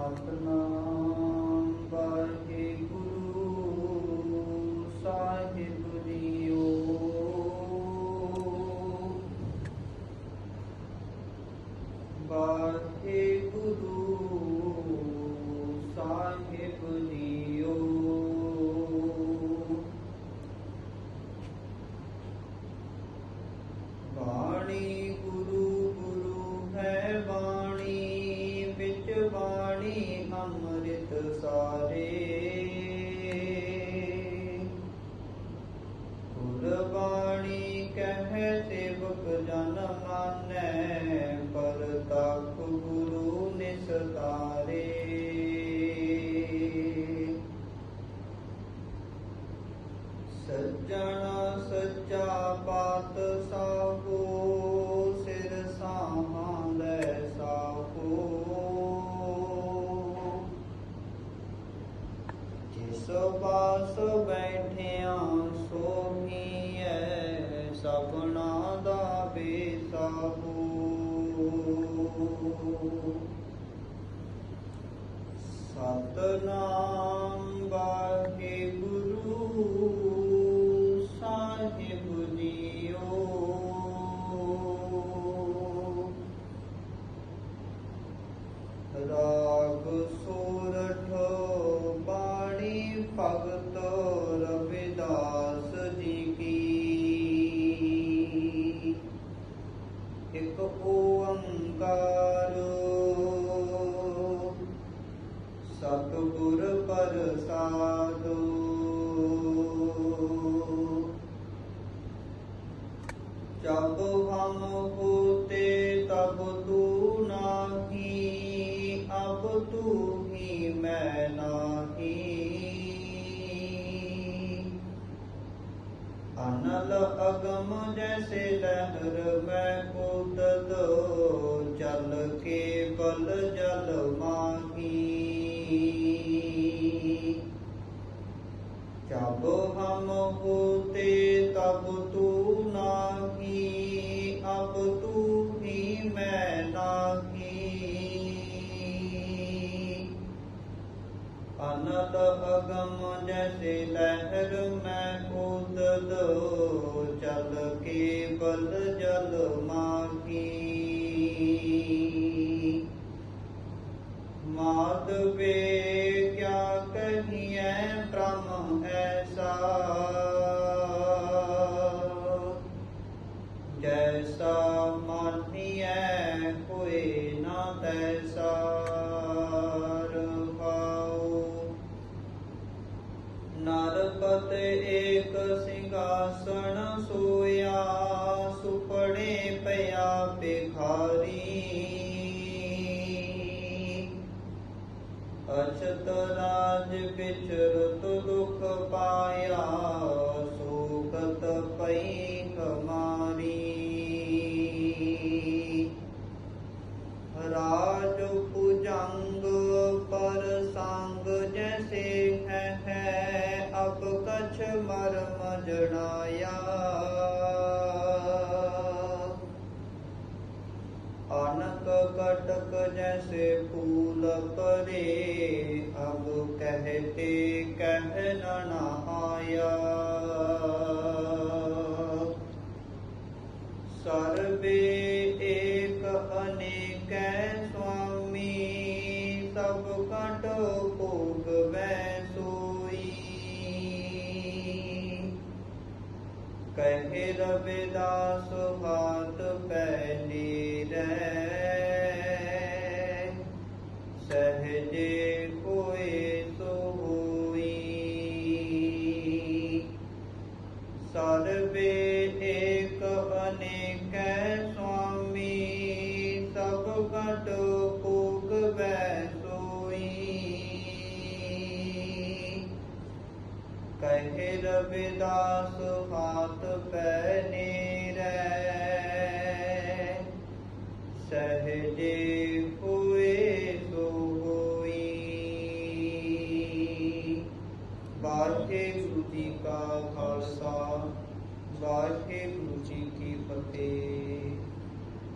ਸਤਨਾਮ ਗੁਰੂ ਸਾਹਿਬ ਸਾਹਿਬ ਜੀ ਪਾਸ ਬੈਠਿਆ ਸੋਹੀਐ ਸਭਨਾ اوکار ست گور پر سادو جب ہم پوتے تب تو نا ہی اب تھی میں نا ہی انل اگم جیسے لہر ویکو جب ہم ہوتے تب تو ناگی اب تو میں ناگی اگم جیسے لہر میں خود دو چل کے بل ج ਕੋਈ ਨਾ ਤੈਸਾਰ ਪਾਉ ਨਰਪਤ ਏਕ ਸਿੰਘਾਸਣ ਸੋਇਆ ਸੁਪੜੇ ਪਿਆ ਬਿਖਾਰੀ ਅਚਤ ਰਾਜ ਵਿਚਰਤ ਦੁਖ ਪਾਇਆ ਸੋਕਤ ਪਈ ਕਮਾ مرم جڑایا کٹک جیسے پھول پرے اب کہتے کہایا سر وے ایک انیک کے سام سب کٹ پوکھ میں ਕਹੇ ਰਬਿਦਾਸ ਹਾਤ داس ہاتھ بہنے سہ جے پورے تو ہوئی بات کے خوشی کا خالص باغ کے خوشی کی فتح